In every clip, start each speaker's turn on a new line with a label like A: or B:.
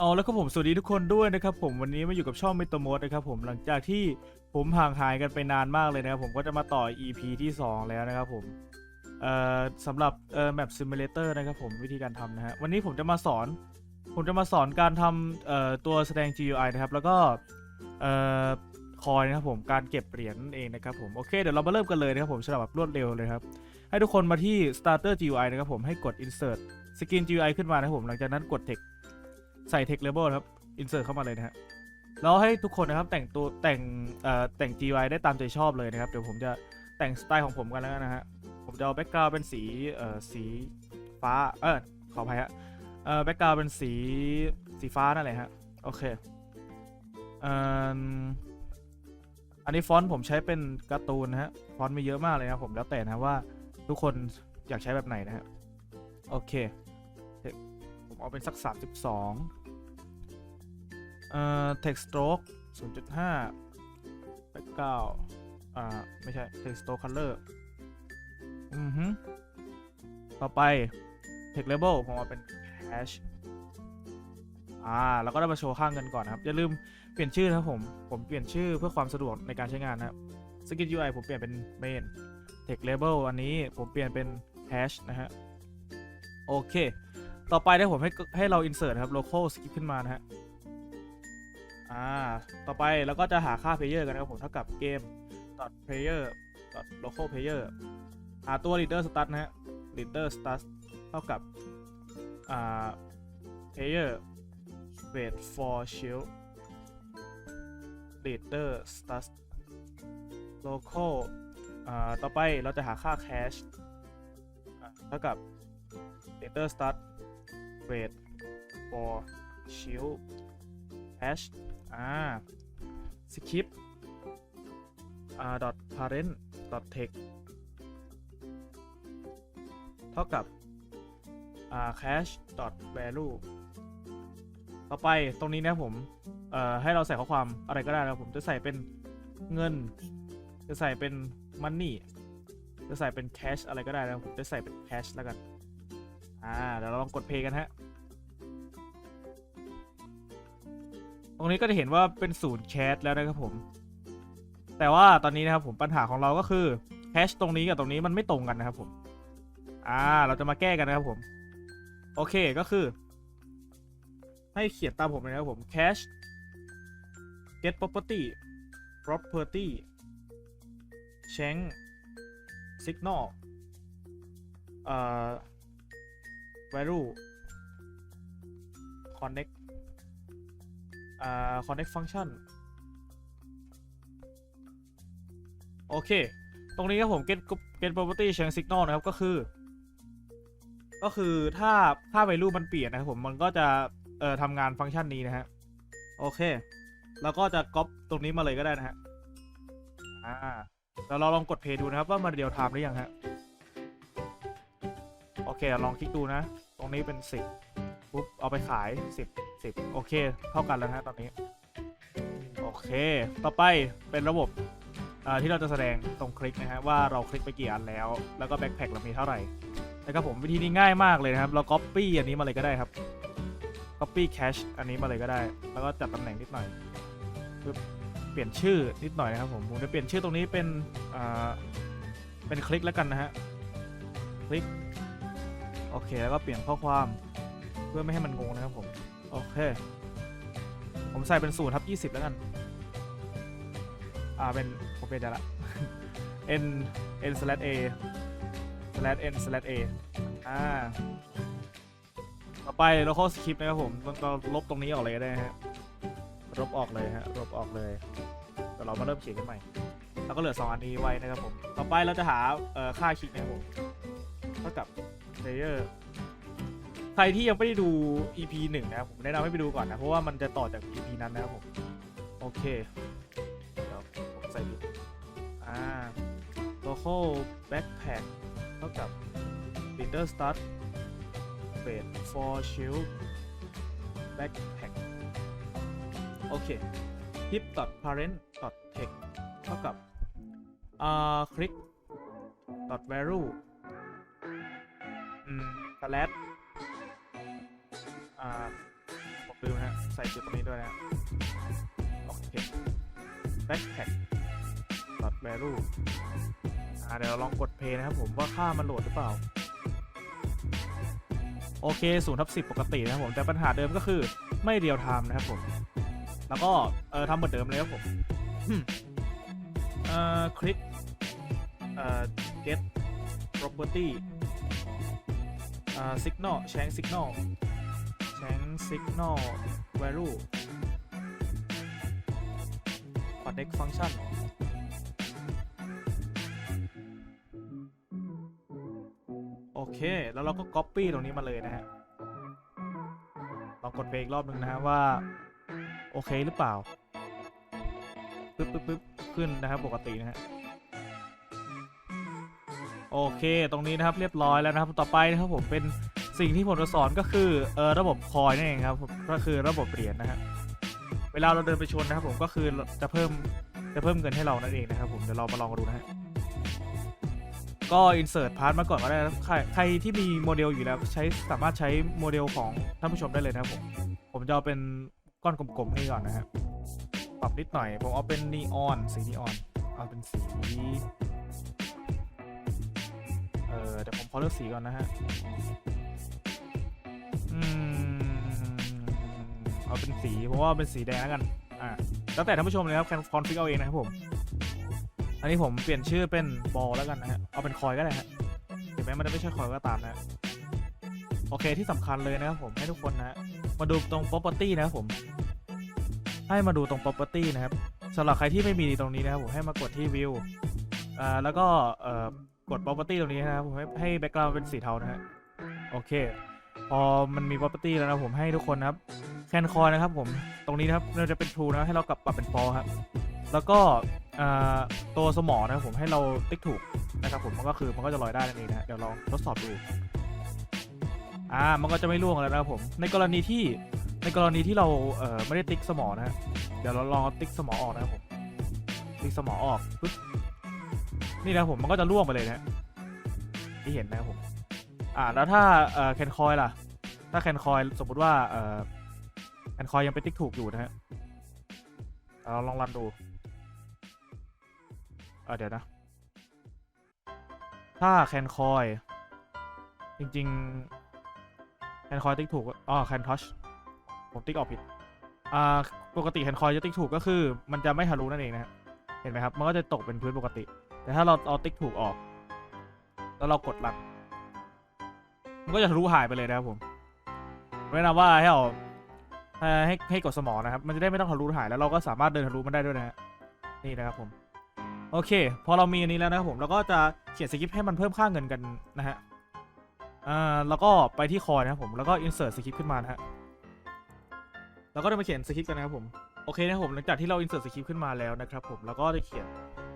A: เอาแล้วก็ผมสวัสดีทุกคนด้วยนะครับผมวันนี้มาอยู่กับช่องเมตโมดนะครับผมหลังจากที่ผมห่างหายกันไปนานมากเลยนะครับผมก็จะมาต่อ EP ที่ 2 แล้วนะครับผมเอ่อสำหรับเอ่อ map simulator นะครับผมวิธีการทำนะฮะวันนี้ผมจะมาสอน ผมจะมาสอนการทำเอ่อตัวแสดง GUI นะครับแล้วก็เอ่อคอยนะครับผมการเก็บเหรียญเองนะครับผมโอเคเดี๋ยวเรามาเริ่มกันเลยนะครับผมสำหรับแบบรวดเร็วเลยครับให้ทุกคนมาที่ starter GUI นะครับผมให้กด insert skin GUI ขึ้นมานะครับผมหลังจากนั้นกด text ใส่ text label ครับ insert เข้ามาเลยนะฮะแล้วให้ทุกคนนะครับแต่งตัวแต่งเอ่อแต่ง GUI ได้ตามใจชอบเลยนะครับ เดี๋ยวผมจะแต่งสไตล์ของผมกันแล้วนะฮะผมจะเอา background เป็นสีเอ่อสีฟ้าเออขออภัยฮะเอ่อ background เป็นสีสีฟ้านั่นแหละฮะโอเคเอ่ออันนี้ฟอนต์ผมใช้เป็นการ์ตูนนะฮะฟอนต์มีเยอะมากเลยนะผมแล้วแต่นะว่าทุกคนอยากใช้แบบไหนนะฮะโอเค ผมเอาเป็นสัก 32 เอ่อ text stroke 0.5 background อ่า ไม่ใช่ text stroke color อือฮึต่อไป text label ผมเอาเป็น hash อ่า แล้วก็ได้มาโชว์ค่าเงินก่อนนะครับ อย่าลืมเปลี่ยนชื่อนะครับผม ผมเปลี่ยนชื่อเพื่อความสะดวกในการใช้งานนะครับ skin UI ผมเปลี่ยนเป็น main text label อันนี้ผมเปลี่ยนเป็น hash นะฮะ โอเค ต่อไปได้ผมให้ให้เรา insert ครับ local skip ขึ้นมานะฮะ อ่า ต่อไปเราก็จะหาค่า player กันนะครับผมเท่ากับ game player local player หาตัว leader stat นะฮะ leader stat เท่ากับอ่า player wait for shield leader stat local อ่า ต่อไปเราจะหาค่า cache เท่ากับ leader start wait for shield hash อ่า skip อ่า dot parent dot text เท่ากับอ่า cache dot value ต่อไปตรงนี้นะผมเอ่อให้เราใส่ข้อความอะไรก็ได้นะผมจะใส่เป็นเงิน จะใส่เป็น money จะใส่เป็น cash อะไรก็ได้นะผมจะใส่เป็น cash แล้วกัน อ่าเดี๋ยวเราลองกดเพลย์กันฮะ ตรงนี้ก็จะเห็นว่าเป็นศูนย์แคชแล้วนะครับผม แต่ว่าตอนนี้นะครับผมปัญหาของเราก็คือแคชตรงนี้กับตรงนี้มันไม่ตรงกันนะครับผม อ่า เราจะมาแก้กันนะครับผม โอเคก็คือ ให้เขียนตามผมเลยนะครับผม cache get property property change signal เอ่อ value connect อ่า connect function โอเค ตรงนี้ครับผม get get property change signal นะครับ ก็คือ ก็คือถ้าถ้า value มันเปลี่ยนนะครับผม มันก็จะ เอ่อทำงานฟังก์ชันนี้นะฮะ โอเค แล้วก็จะ copy ตรงนี้มาเลยก็ได้นะฮะ อ่าแล้วเราลองกด play ดูนะครับ ว่ามันเรียลไทม์หรือยังฮะ โอเค ลองคลิกดูนะ ตรงนี้เป็น 10ปุ๊บ เอาไปขาย 10 10โอเค เท่ากันแล้วนะตอนนี้ โอเค ต่อไปเป็นระบบที่เราจะแสดงตรงคลิกนะฮะว่าเราคลิกไปกี่อันแล้ว แล้วก็แบ็คแพ็คเรามีเท่าไหร่นะครับผมวิธีนี้ง่ายมากเลยนะครับ เรา copy อันนี้มาเลยก็ได้ครับ copy cache อันนี้มาเลยก็ได้ แล้วก็จัดตำแหน่งนิดหน่อยเปลี่ยนชื่อนิดหน่อยนะครับผมผมจะเปลี่ยนชื่อตรงนี้เป็นเป็นคลิกแล้วกันนะฮะคลิกโอเคแล้วก็เปลี่ยนข้อความเพื่อไม่ให้มันงงนะครับผม โอเค ผมใส่เป็นศูนย์ทับยี่สิบแล้วกัน อ่า เป็น ผมเปลี่ยนใจละ n n slash a slash n slash a อ่า ต่อไป local script นะครับผม เราเราลบตรงนี้ออกเลยก็ได้ฮะ ลบออกเลยฮะ ลบออกเลยเดี๋ยวเรามาเริ่มเขียนกันใหม่ แล้วก็เหลือสองอันนี้ไว้นะครับผม ต่อไปเราจะหาค่าคลิกนะครับผม เท่ากับ layer รที่ยังไม่ได้ดู EP หนึ่งนะครับผมแนะนำให้ไปดูก่อนนะ เพราะว่ามันจะต่อจาก EP นั้นนะครับผม โอเค เดี๋ยวผมใส่ผิอ่า local backpack เท่ากับ leader start wait for shield backpack โอเค hip parent text เท่ากับอ่า click value อืม slash อ่าผมลืมนะฮะใส่จุดตรงนี้ด้วยนะฮะโอเค backpack dot value อ่าเดี๋ยวลองกด play นะครับผมว่าค่ามันโหลดหรือเปล่า โอเค0ทับ10ปกตินะครับผม แต่ปัญหาเดิมก็คือไม่เรียลไทม์นะครับผม แล้วก็เออทำเหมือนเดิมเลยครับผมเอ่อคลิกเอ่อ get property อ่า signal change signal signal value connect function โอเค แล้วเราก็ copy ตรงนี้มาเลยนะฮะ ลองกดไปอีกรอบหนึ่งนะฮะว่า โอเคหรือเปล่า ปึ๊บปึ๊บปึ๊บขึ้นนะครับ ปกตินะฮะโอเค ตรงนี้นะครับเรียบร้อยแล้วนะครับ ต่อไปนะครับผมเป็น สิ่งที่ผมจะสอนก็คือเออระบบคอยนั่นเองครับผมก็คือระบบเหรียญนะฮะเวลาเราเดินไปชนนะครับ ผมก็คือจะเพิ่มจะเพิ่มเงินให้เรานั่นเองนะครับ ผมเดี๋ยวเรามาลองดูนะฮะก็ insert part มาก่อนก็ได้ใครใครที่มีโมเดลอยู่แล้วใช้สามารถใช้โมเดลของท่านผู้ชมได้เลยนะครับผมผมจะเอาเป็นก้อนกลมๆให้ก่อนนะฮะปรับนิดหน่อย ผมเอาเป็นนีออนสีนีออนเอาเป็นสีเออเดี๋ยวผมขอเลือกสีก่อนนะฮะ อืมเอาเป็นสีผมว่าเอาเป็นสีแดงแล้วกันอ่าแล้วแต่ท่านผู้ชมเลยครับคอนฟิกเอาเองนะครับผม อันนี้ผมเปลี่ยนชื่อเป็นบอลแล้วกันนะฮะเอาเป็นคอยก็ได้ฮะถึงแม้มันจะไม่ใช่คอยก็ตามนะโอเคที่สำคัญเลยนะครับผมให้ทุกคนนะฮะมาดูตรง property นะครับผม ให้มาดูตรง property นะครับสำหรับใครที่ไม่มีตรงนี้นะครับผมให้มากดที่ view อ่าแล้วก็เอ่อกด property ตรงนี้นะครับผมให้ให้ background เป็นสีเทานะฮะโอเค พอมันมี property แล้วนะผมให้ทุกคนนะครับแคนคอยนะครับผมตรงนี้นะครับเราจะเป็น true นะให้เรากลับปรับเป็น false ครับแล้วก็ตัวสมอนะครับผมให้เราติ๊กถูกนะครับผมมันก็คือมันก็จะลอยได้นั่นเองนะเดี๋ยวลองทดสอบดูอ่ามันก็จะไม่ร่วงแล้วนะครับผมในกรณีที่ในกรณีที่เราเอ่อไม่ได้ติ๊กสมอนะฮะเดี๋ยวเราลองติ๊กสมองออกนะครับผมติ๊กสมองออกปึ๊บนี่นะผมมันก็จะร่วงไปเลยนะฮะที่เห็นนะครับผม อ่าแล้วถ้าเอ่อแคนคอยล่ะ ถ้าแคนคอยสมมุติว่าเอ่อแคนคอยยังไปติ๊กถูกอยู่นะฮะเราลองรันดูเอ่อเดี๋ยวนะ ถ้าแคนคอย จริงๆแคนคอยติ๊กถูกอ๋อแคนทัชผมติ๊กออกผิดอ่าปกติแคนคอยจะติ๊กถูกก็คือ มันจะไม่ทะลุนั่นเองนะฮะเห็นไหมครับ มันก็จะตกเป็นพื้นปกติ แต่ถ้าเราเอาติ๊กถูกออก แล้วเรากดรัน มันก็จะทะลุหายไปเลยนะครับผมแนะนำว่าให้เอาให้ให้กดสมองนะครับ มันจะได้ไม่ต้องทะลุหายแล้วเราก็สามารถเดินทะลุมันได้ด้วยนะฮะนี่นะครับผม โอเค พอเรามีอันนี้แล้วนะครับผมเราก็จะเขียนสคริปต์ให้มันเพิ่มค่าเงินกันนะฮะอ่าแล้วก็ไปที่คอยนะครับผมแล้วก็ insert สคริปต์ขึ้นมานะฮะแล้วก็ได้มาเขียนสคริปต์กันนะครับผมโอเคนะครับผมหลังจากที่เรา insert สคริปต์ขึ้นมาแล้วนะครับผมแล้วก็ได้เขียน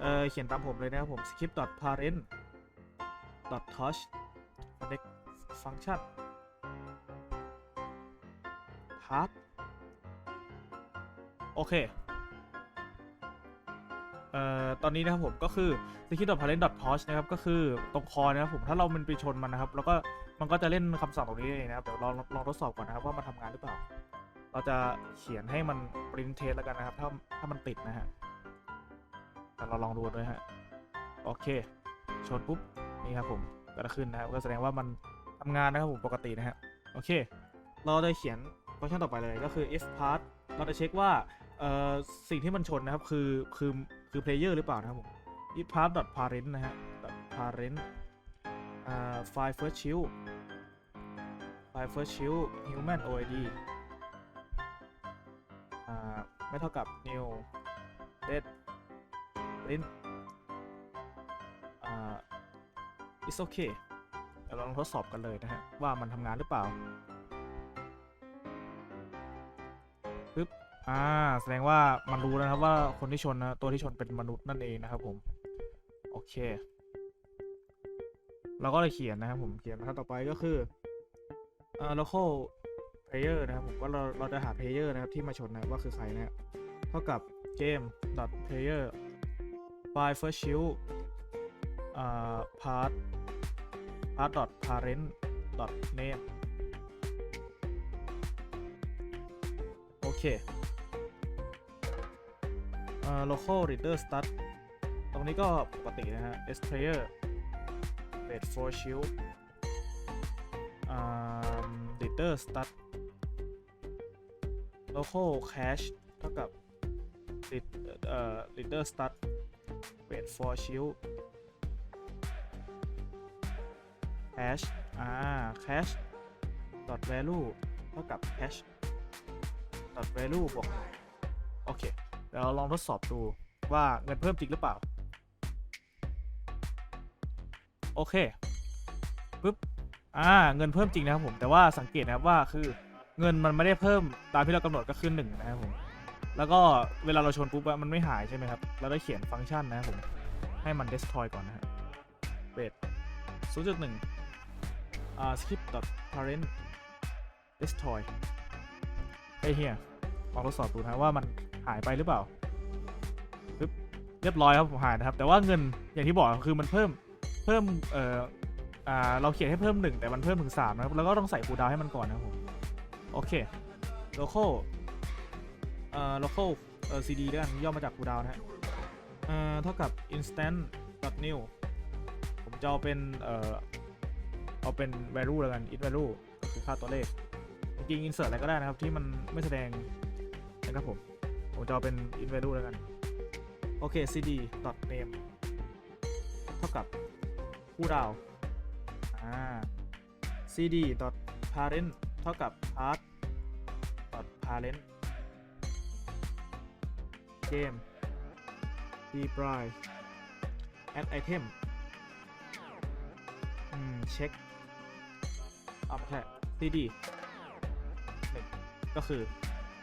A: เอ่อเขียนตามผมเลยนะครับผม script parent touch connect function part โอเค เอ่อ ตอนนี้นะครับผมก็คือ script.parent touch นะครับ ก็คือตรงคอนะครับผม ถ้าเรามันไปชนมันนะครับ แล้วก็มันก็จะเล่นคำสั่งตรงนี้เองนะครับ เดี๋ยวลองลองทดสอบก่อนนะครับว่ามันทำงานหรือเปล่า เราจะเขียนให้มัน print test แล้วกันนะครับ ถ้าถ้ามันติดนะฮะ แต่เราลองดูด้วยฮะ โอเค ชนปุ๊บ นี่ครับผม ก็จะขึ้นนะครับ ก็แสดงว่ามัน ทำงานนะครับผมปกตินะฮะโอเค เราจะเขียนฟังก์ชันต่อไปเลยก็คือ if part เราจะเช็คว่าเอ่อสิ่งที่มันชนนะครับคือคือคือ player หรือเปล่านะครับผม if part dot parent นะฮะ dot parent อ่า file first child file first child human oid อ่าไม่เท่ากับ new dead print อ่า it's okay ดี๋ยวเราลองทดสอบกันเลยนะฮะว่ามันทำงานหรือเปล่าปึ๊บอ่าแสดงว่ามันรู้แล้วนะครับว่าคนที่ชนนะตัวที่ชนเป็นมนุษย์นั่นเองนะครับผมโอเค เราก็เลยเขียนนะครับผมเขียนนะครับต่อไปก็คืออ่า local player นะครับผมว่าเราเราจะหา player นะครับที่มาชนนะว่าคือใครนะฮะเท่ากับ game dot player by first shield อ่า part a r t parent name เคเอ่อ local reader start ตรงนี้ก็ปกตินะฮะ S player wait for shield อ่า reader start local cache เท่ากับ read เอ่อ reader start wait for shield cache อ่า cache dot value เท่ากับ cache dot value บวกโอเค เดี๋ยวเราลองทดสอบดูว่าเงินเพิ่มจริงหรือเปล่า โอเคปึ๊บอ่า เงินเพิ่มจริงนะครับผม แต่ว่าสังเกตนะครับว่าคือเงินมันไม่ได้เพิ่มตามที่เรากำหนดก็คือหนึ่งนะครับผม แล้วก็เวลาเราชนปุ๊บมันไม่หายใช่ไหมครับ เราได้เขียนฟังก์ชันนะครับผม ให้มัน destroy ก่อนนะครับเบส0.1อ่า skip dot parent destroy ไอเฮียลองทดสอบดูนะว่ามันหายไปหรือเปล่าปึ๊บเรียบร้อยครับผมหายนะครับ แต่ว่าเงินอย่างที่บอกคือมันเพิ่มเพิ่มเอ่ออ่าเราเขียนให้เพิ่มหนึ่งแต่มันเพิ่มถึงสามนะครับแล้วก็ต้องใส่คูดาวให้มันก่อนนะครับผมโอเค local เอ่อ local เอ่อ cd ด้วยกันย่อมาจากคูดาวนะฮะเอ่อเท่ากับ instant dot new ผมจะเอาเป็นเอ่อ เอาเป็น value แล้วกัน int value ก็คือค่าตัวเลข จริงๆ insert อะไรก็ได้นะครับ ที่มันไม่แสดงนะครับผม ผมจะเอาเป็น int value แล้วกัน โอเค cd dot name เท่ากับผู้ดาวอ่า cd dot parent เท่ากับ part dot parent game deploy add item อืม check เอาไม่ใช่ cd หนึ่งก็คือ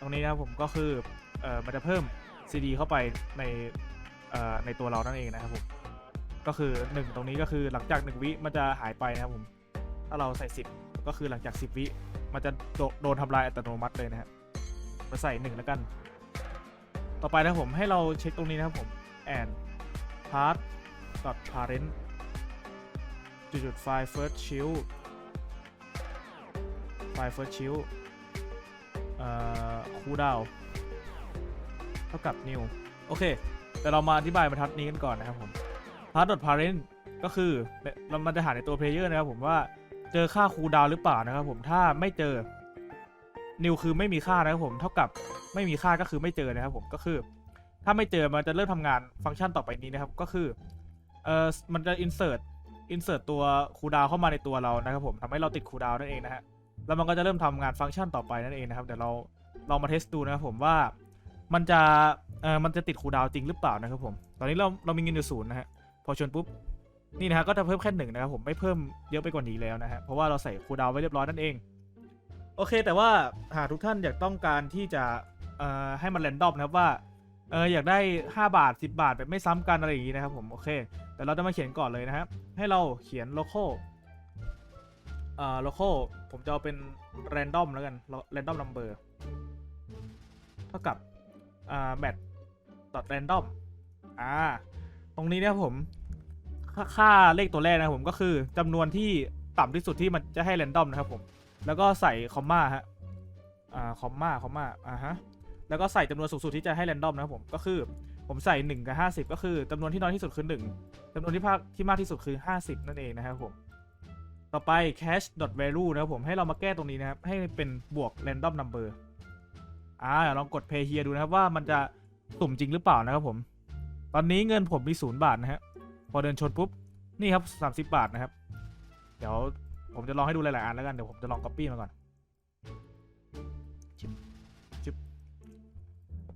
A: ตรงนี้นะผมก็คือเอ่อมันจะเพิ่ม CD เข้าไปในเอ่อในตัวเรานั่นเองนะครับผม ก็คือ 1 ตรงนี้ก็คือหลังจาก 1 วิมันจะหายไปนะครับผม ถ้าเราใส่ 10 ก็คือหลังจาก 10 วิมันจะโดโดนทำลายอัตโนมัติเลยนะครับมาใส่ 1 แล้วกัน ต่อไปนะผมให้เราเช็คตรงนี้นะครับผม and part dot parent จุดจุด file first shield file first shield เอ่อคูดาวเท่ากับ new โอเค แต่เรามาอธิบายบรรทัดนี้กันก่อนนะครับผม part dot parent ก็คือเรามันจะหาในตัว player นะครับผมว่าเจอค่าคูดาวหรือเปล่านะครับผมถ้าไม่เจอ new คือไม่มีค่านะครับผมเท่ากับไม่มีค่าก็คือไม่เจอนะครับผมก็คือ ถ้าไม่เจอมันจะเริ่มทำงานฟังก์ชันต่อไปนี้นะครับ ก็คือเออมันจะ insert insert ตัวคูดาวเข้ามาในตัวเรานะครับผมทำให้เราติดคูดาวนั่นเองนะฮะแล้วมันก็จะเริ่มทำงานฟังก์ชันต่อไปนั่นเองนะครับเดี๋ยวเราลองมาเทสดูนะครับผมว่ามันจะเออมันจะติดคูดาวจริงหรือเปล่านะครับผม ตอนนี้เราเรามีเงินอยู่ศูนย์นะฮะพอชนปุ๊บนี่นะฮะก็จะเพิ่มแค่หนึ่งนะครับผมไม่เพิ่มเยอะไปกว่านี้แล้วนะฮะเพราะว่าเราใส่คูดาวไว้เรียบร้อยนั่นเอง โอเค แต่ว่าหากทุกท่านอยากต้องการที่จะเอ่อให้มันแรนดอมนะครับว่า เอออยากได้ 5 บาท 10 บาทแบบไม่ซ้ำกันอะไรอย่างนี้นะครับผมโอเค แต่เราจะมาเขียนก่อนเลยนะครับให้เราเขียน local เอ่อ local ผมจะเอาเป็น random แล้วกัน random number เท่ากับอ่า match dot random อ่าตรงนี้นะครับผมค่าค่าเลขตัวแรกนะครับผมก็คือจำนวนที่ต่ำที่สุดที่มันจะให้ random นะครับผมแล้วก็ใส่คอมมาฮะอ่าคอมมาคอมมาอ่าฮะ แล้วก็ใส่จำนวนสูงสุดที่จะให้ random นะครับผมก็คือผมใส่ 1 กับ 50 ก็คือจำนวนที่น้อยที่สุดคือ 1จำนวนที่มากที่มากที่สุดคือ 50 นั่นเองนะครับผมต่อไป cache dot value นะครับผมให้เรามาแก้ตรงนี้นะครับ ให้เป็นบวก random number อ่าเดี๋ยวลองกด pay here ดูนะครับว่ามันจะสุ่มจริงหรือเปล่านะครับผม ตอนนี้เงินผมมีศูนย์บาทนะฮะพอเดินชนปุ๊บ นี่ครับ 30 บาทนะครับ เดี๋ยวผมจะลองให้ดูหลาย ๆ อันแล้วกัน เดี๋ยวผมจะลอง copy มาก่อน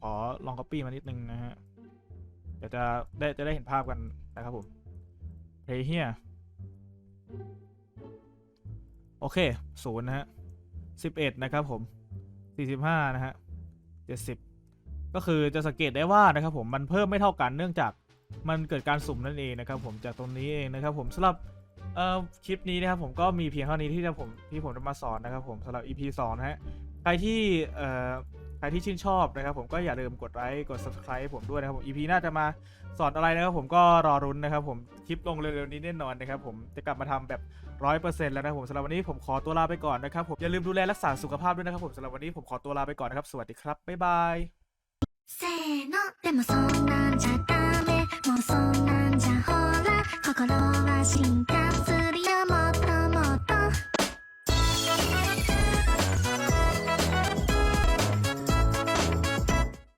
A: ขอลอง copy มานิดนึงนะฮะ เดี๋ยวจะได้จะได้เห็นภาพกันนะครับผม pay here โอเคศูนย์นะฮะสิบเอ็ดนะครับผมสี่สิบห้านะฮะเจ็ดสิบก็คือจะสังเกตได้ว่านะครับผมมันเพิ่มไม่เท่ากันเนื่องจากมันเกิดการสุ่มนั่นเองนะครับผมจากตรงนี้เองนะครับผมสำหรับเอ่อคลิปนี้นะครับผมก็มีเพียงเท่านี้ที่จะผมที่ผมจะมาสอนนะครับผมสำหรับ EP 2นะฮะใครที่เอ่อ รที่ชื่นชอบนะครับผมก็อย่าลืมกดไลค์กด subscribe ผมด้วยนะครับผม EP น้าจะมาสอนอะไรนะครับผมก็รอรุนนะครับผมคลิปลงเร็วๆนี้แน่นอนนะครับผมจะกลับมาทำแบบ 100%แล้วนะครับผมสำหรับวันนี้ผมขอตัวลาไปก่อนนะครับผมอย่าลืมดูแลรักษาสุขภาพด้วยนะครับผมสำหรับวันนี้ผมขอตัวลาไปก่อนนะครับสวัสดีครับบ๊ายบาย
B: 心は進化する